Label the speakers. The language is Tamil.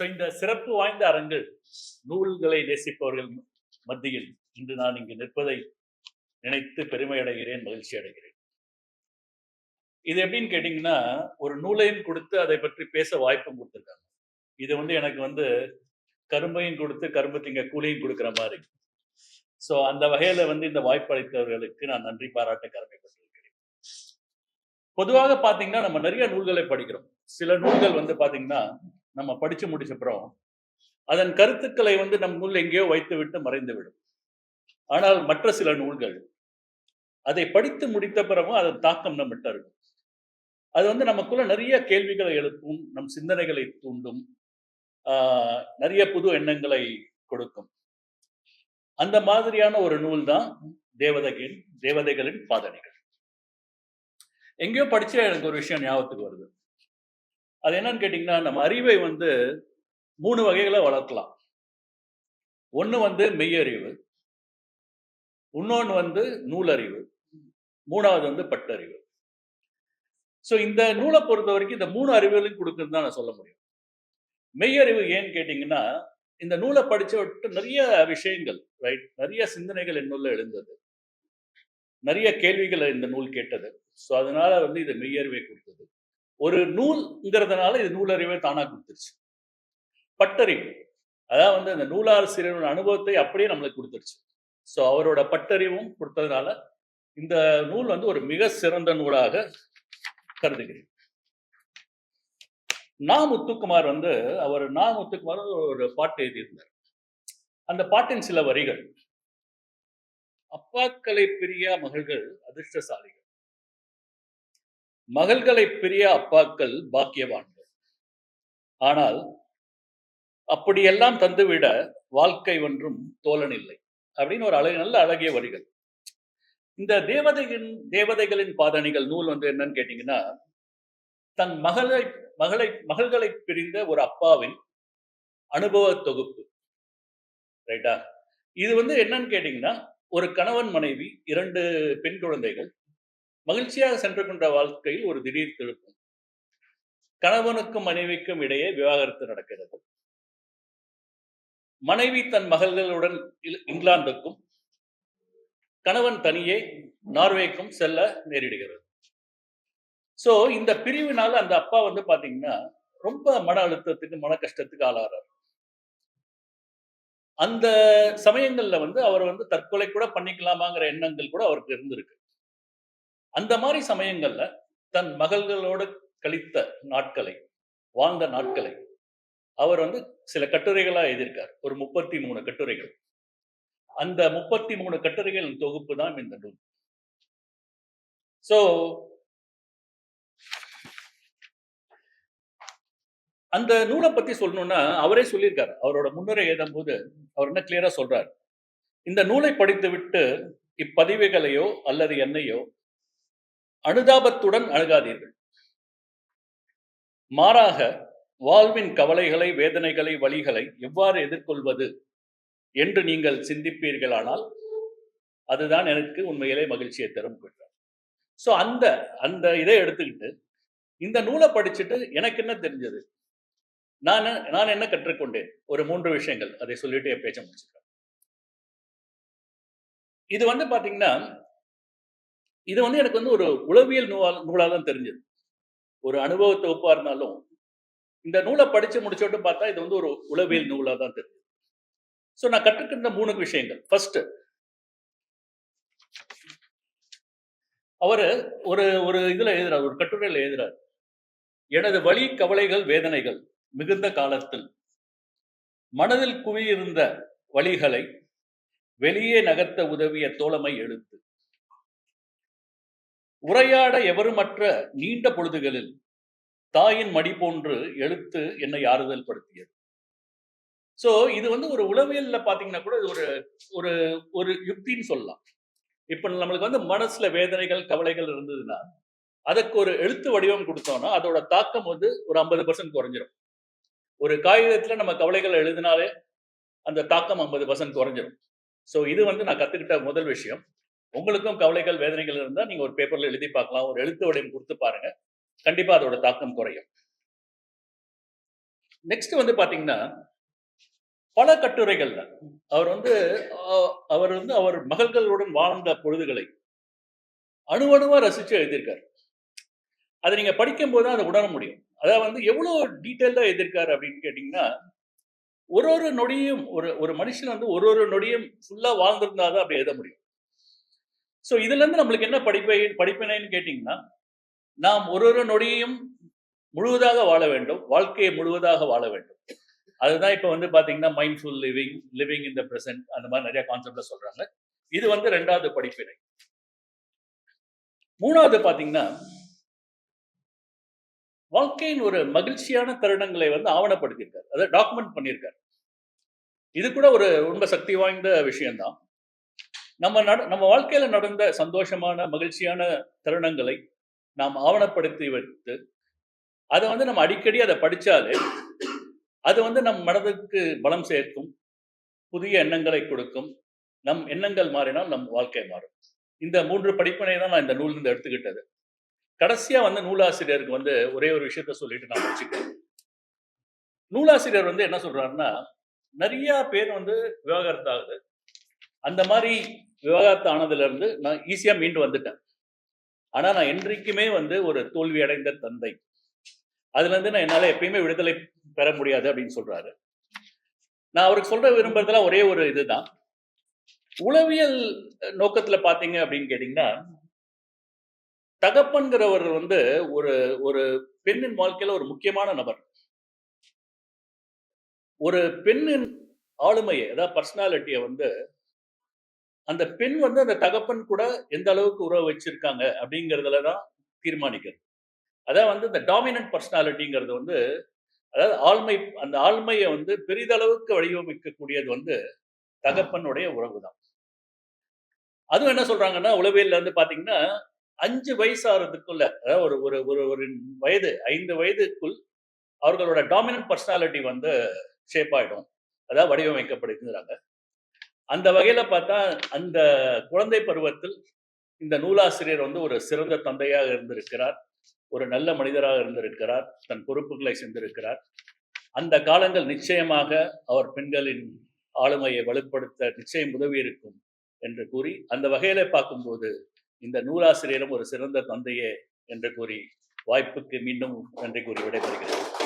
Speaker 1: ஸோ இந்த சிறப்பு வாய்ந்த அரங்கில் நூல்களை நேசிப்பவர்கள் மத்தியில் இன்று நான் இங்கு நிற்பதை நினைத்து பெருமை அடைகிறேன் மகிழ்ச்சி அடைகிறேன். இது எப்படின்னு கேட்டிங்கன்னா ஒரு நூலையும் கொடுத்து அதை பற்றி பேச வாய்ப்பும் கொடுத்துருக்காங்க. இது வந்து எனக்கு வந்து கரும்பையும் கொடுத்து கரும்பு திங்க கூலியும் கொடுக்குற மாதிரி. ஸோ அந்த வகையில வந்து இந்த வாய்ப்பு அளித்தவர்களுக்கு நான் நன்றி பாராட்ட கடமைப்பட்டிருக்கிறேன். பொதுவாக பார்த்தீங்கன்னா நம்ம நிறைய நூல்களை படிக்கிறோம். சில நூல்கள் வந்து பார்த்தீங்கன்னா நம்ம படிச்சு முடிச்சப்புறம் அதன் கருத்துக்களை வந்து நம் நூல் எங்கேயோ வைத்து விட்டு மறைந்து விடும் ஆனால் மற்ற சில நூல்கள் அதை படித்து முடித்த பிறகும் அதன் தாக்கம் நம்மகிட்ட இருக்கும். அது வந்து நமக்குள்ள நிறைய கேள்விகளை எழுப்பும் நம் சிந்தனைகளை தூண்டும் ஆஹ் நிறைய புது எண்ணங்களை கொடுக்கும். அந்த மாதிரியான ஒரு நூல் தான் தேவதைகளின் தேவதைகளின் பாதனைகள் எங்கேயோ படிச்சா எனக்கு ஒரு விஷயம் ஞாபகத்துக்கு வருது. அது என்னன்னு கேட்டிங்கன்னா நம்ம அறிவை வந்து மூணு வகைகளை வளர்க்கலாம். ஒன்று வந்து மெய்யறிவு இன்னொன்று வந்து நூலறிவு மூணாவது வந்து பட்டறிவு. ஸோ இந்த நூலை பொறுத்த வரைக்கும் இந்த மூணு அறிவுகளையும் கொடுக்குறது தான் நான் சொல்ல முடியும். மெய்யறிவு ஏன்னு கேட்டிங்கன்னா இந்த நூலை படிச்ச விட்டு நிறைய விஷயங்கள் ரைட் நிறைய சிந்தனைகள் என்னுள்ள எழுந்தது. நிறைய கேள்விகளை இந்த நூல் கேட்டது. ஸோ அதனால வந்து இது மெய்யறிவை கொடுத்தது. ஒரு நூல்ங்கிறதுனால இது நூலறிவை தானாக கொடுத்துருச்சு. பட்டறிவு. அதாவது வந்து அந்த நூலாசிரியரோட அனுபவத்தை அப்படியே நம்மளுக்கு கொடுத்துருச்சு. ஸோ அவரோட பட்டறிவும் கொடுத்ததுனால இந்த நூல் வந்து ஒரு மிக சிறந்த நூலாக கருதுகிறேன். நா முத்துக்குமார் வந்து அவர் நா முத்துக்குமார் ஒரு பாட்டு எழுதியிருந்தார். அந்த பாட்டின் சில வரிகள் அப்பாக்களை பிரியா மகள்கள் அதிர்ஷ்டசாலிகள் மகள்களை பிரிய அப்பாக்கள் பாக்கியவான்கள். ஆனால் அப்படியெல்லாம் தந்துவிட வாழ்க்கை ஒன்றும் தோழன் இல்லை அப்படின்னு ஒரு அழகு நல்ல அழகிய வரிகள். இந்த தேவதையின் தேவதைகளின் பாதணிகள் நூல் வந்து என்னன்னு கேட்டீங்கன்னா தன் மகளை மகளை மகள்களை பிரிந்த ஒரு அப்பாவின் அனுபவ தொகுப்பு. ரைட்டா? இது வந்து என்னன்னு கேட்டீங்கன்னா ஒரு கணவன் மனைவி இரண்டு பெண் குழந்தைகள் மகிழ்ச்சியாக சென்று கொண்ட வாழ்க்கையில் ஒரு திடீர் திருப்பம். கணவனுக்கும் மனைவிக்கும் இடையே விவாகரத்து நடக்கிறது. மனைவி தன் மகள்களுடன் இங்கிலாந்துக்கும் கணவன் தனியே நார்வேக்கும் செல்ல நேரிடுகிறது. சோ இந்த பிரிவினால அந்த அப்பா வந்து பாத்தீங்கன்னா ரொம்ப மன அழுத்தத்துக்கு மன கஷ்டத்துக்கு ஆளாகிறார் அந்த சமயங்கள்ல வந்து அவர் வந்து தற்கொலை கூட பண்ணிக்கலாமாங்கிற எண்ணங்கள் கூட அவருக்கு இருந்திருக்கு. அந்த மாதிரி சமயங்கள்ல தன் மகள்களோடு கழித்த நாட்களை வாழ்ந்த நாட்களை அவர் வந்து சில கட்டுரைகளா எழுதியிருக்கார். ஒரு முப்பத்தி மூணு கட்டுரைகள். அந்த முப்பத்தி மூணு கட்டுரைகள் தொகுப்பு தான் இந்த நூல். சோ அந்த நூலை பத்தி சொல்லணும்னா அவரே சொல்லியிருக்காரு. அவரோட முன்னுரை எழுதும் போது அவர் என்ன கிளியரா சொல்றார். இந்த நூலை படித்து விட்டு இப்பதிவுகளையோ அல்லது என்னையோ அனுதாபத்துடன் அணுகாதீர்கள் மாறாக வாழ்வின் கவலைகளை வேதனைகளை வழிகளை எவ்வாறு எதிர்கொள்வது என்று நீங்கள் சிந்திப்பீர்களானால் அதுதான் எனக்கு உண்மையிலே மகிழ்ச்சியை தரும் என்றார் ஸோ அந்த அந்த இதை எடுத்துக்கிட்டு இந்த நூலை படிச்சுட்டு எனக்கு என்ன தெரிஞ்சது? நான் நான் என்ன கற்றுக்கொண்டேன்? ஒரு மூன்று விஷயங்கள். அதை சொல்லிட்டு என் பேச்ச முடிச்சுக்கிறேன். இது வந்து பாத்தீங்கன்னா இது வந்து எனக்கு வந்து ஒரு உளவியல் நூலா நூலாக தான் தெரிஞ்சது. ஒரு அனுபவ தொகுப்பா இருந்தாலும் இந்த நூலை படிச்சு முடிச்சோட்டு பார்த்தா இது வந்து ஒரு உளவியல் நூலாக தான் தெரிஞ்சது. ஸோ நான் கற்றுக்கின்ற மூணு விஷயங்கள். ஃபர்ஸ்ட் அவரு ஒரு ஒரு இதுல எழுதுறார் ஒரு கட்டுரையில எழுதுறார். எனது வழி கவலைகள் வேதனைகள் மிகுந்த காலத்தில் மனதில் குவியிருந்த வழிகளை வெளியே நகர்த்த உதவிய தோழமை எழுத்து. உரையாட எவருமற்ற நீண்ட பொழுதுகளில் தாயின் மடி போன்று எழுத்து என்னை ஆறுதல் படுத்தியது. சோ இது வந்து ஒரு உளவியல்ல பாத்தீங்கன்னா கூட இது ஒரு ஒரு ஒரு யுக்தின்னு சொல்லலாம். இப்ப நம்மளுக்கு வந்து மனசுல வேதனைகள் கவலைகள் இருந்ததுன்னா அதுக்கு ஒரு எழுத்து வடிவம் கொடுத்தோம்னா அதோட தாக்கம் வந்து ஒரு ஐம்பது பர்சன்ட் குறைஞ்சிரும். ஒரு காகிதத்துல நம்ம கவலைகள் எழுதினாலே அந்த தாக்கம் ஐம்பது பர்சன்ட் குறைஞ்சிரும். ஸோ இது வந்து நான் கத்துக்கிட்ட முதல் விஷயம். உங்களுக்கும் கவலைகள் வேதனைகள் இருந்தால் நீங்க ஒரு பேப்பர்ல எழுதி பார்க்கலாம். ஒரு எழுத்து வடிவம் கொடுத்து பாருங்க. கண்டிப்பா அதோட தாக்கம் குறையும். நெக்ஸ்ட் வந்து பாத்தீங்கன்னா பல கட்டுரைகள்ல அவர் வந்து அவர் வந்து அவர் மகள்களுடன் வாழ்ந்த பொழுதுகளை அணுவணுவா ரசிச்சு எழுதியிருக்காரு. அதை நீங்க படிக்கும்போது தான் அதை உணர முடியும். அதாவது வந்து எவ்வளவு டீட்டெயிலாக எழுதியிருக்காரு அப்படின்னு கேட்டீங்கன்னா ஒரு ஒரு நொடியும் ஒரு ஒரு மனுஷன் வந்து ஒரு ஒரு நொடியும் ஃபுல்லா வாழ்ந்திருந்தாதான் அப்படி எழுத முடியும். ஸோ இதுல இருந்து நம்மளுக்கு என்ன படிப்பை படிப்பினைன்னு கேட்டிங்கன்னா நாம் ஒரு ஒரு நொடியையும் முழுவதாக வாழ வேண்டும் வாழ்க்கையை முழுவதாக வாழ வேண்டும். அதுதான் இப்போ வந்து பாத்தீங்கன்னா mindful living living in the present அந்த மாதிரி நிறைய கான்செப்ட்ல சொல்றாங்க. இது வந்து ரெண்டாவது படிப்பினை. மூணாவது பாத்தீங்கன்னா வாழ்க்கையின் ஒரு மகிழ்ச்சியான தருணங்களை வந்து ஆவணப்படுத்தியிருக்காரு. அதை டாக்குமெண்ட் பண்ணியிருக்காரு. இது கூட ஒரு ரொம்ப சக்தி வாய்ந்த விஷயம்தான். நம்ம நட நம்ம வாழ்க்கையில நடந்த சந்தோஷமான மகிழ்ச்சியான தருணங்களை நாம் ஆவணப்படுத்தி வைத்து அதை வந்து நம்ம அடிக்கடி அதை படிச்சாலே அது வந்து நம் மனதுக்கு பலம் சேர்க்கும் புதிய எண்ணங்களை கொடுக்கும் நம் எண்ணங்கள் மாறினால் நம் வாழ்க்கை மாறும். இந்த மூன்று படிப்பினை தான் நான் இந்த நூலிருந்து எடுத்துக்கிட்டது. கடைசியா வந்து நூலாசிரியருக்கு வந்து ஒரே ஒரு விஷயத்த சொல்லிட்டு நான் வச்சுக்கிறேன் நூலாசிரியர் வந்து என்ன சொல்றாருன்னா நிறைய பேர் வந்து விவகாரத்தாகுது. அந்த மாதிரி விவாகரத்து ஆனதுல இருந்து நான் ஈஸியா மீண்டு வந்துட்டேன். ஆனா நான் என்றைக்குமே வந்து ஒரு தோல்வி அடைந்த தந்தை. அதுல இருந்து நான் என்னால எப்பயுமே விடுதலை பெற முடியாது அப்படின்னு சொல்றாரு. நான் அவருக்கு சொல்ற விரும்புறதுல ஒரே ஒரு இதுதான். உளவியல் நோக்கத்துல பாத்தீங்க அப்படின்னு கேட்டீங்கன்னா தகப்பன்கிறவர் வந்து ஒரு ஒரு பெண்ணின் வாழ்க்கையில ஒரு முக்கியமான நபர். ஒரு பெண்ணின் ஆளுமையை அதாவது பர்சனாலிட்டியை வந்து அந்த பெண் வந்து அந்த தகப்பன் கூட எந்த அளவுக்கு உறவு வச்சிருக்காங்க அப்படிங்கிறதுல தான் தீர்மானிக்கிறது. அதான் வந்து இந்த டாமினன்ட் பர்சனாலிட்டிங்கிறது வந்து அதாவது ஆள்மை அந்த ஆள்மையை வந்து பெரிதளவுக்கு வடிவமைக்கக்கூடியது வந்து தகப்பனுடைய உறவு தான் அதுவும் என்ன சொல்றாங்கன்னா உளவியல்ல வந்து பாத்தீங்கன்னா அஞ்சு வயசு ஆகிறதுக்குள்ள அதாவது ஒரு ஒரு ஒரு ஒரு வயது ஐந்து வயதுக்குள் அவர்களோட டாமினன்ட் பர்சனாலிட்டி வந்து ஷேப் ஆயிடும். அதாவது வடிவமைக்கப்படுதுங்கிறாங்க. அந்த வகையில பார்த்தா அந்த குழந்தை பருவத்தில் இந்த நூலாசிரியர் வந்து ஒரு சிறந்த தந்தையாக இருந்திருக்கிறார். ஒரு நல்ல மனிதராக இருந்திருக்கிறார். தன் பொறுப்புகளை சென்றிருக்கிறார் அந்த காலங்கள் நிச்சயமாக அவர் பெண்களின் ஆளுமையை வலுப்படுத்த நிச்சயம் உதவி இருக்கும் என்று கூறி அந்த வகையில பார்க்கும்போது இந்த நூலாசிரியரும் ஒரு சிறந்த தந்தையே என்று கூறி வாய்ப்புக்கு மீண்டும் நன்றி கூறி விடைபெறுகிறேன்.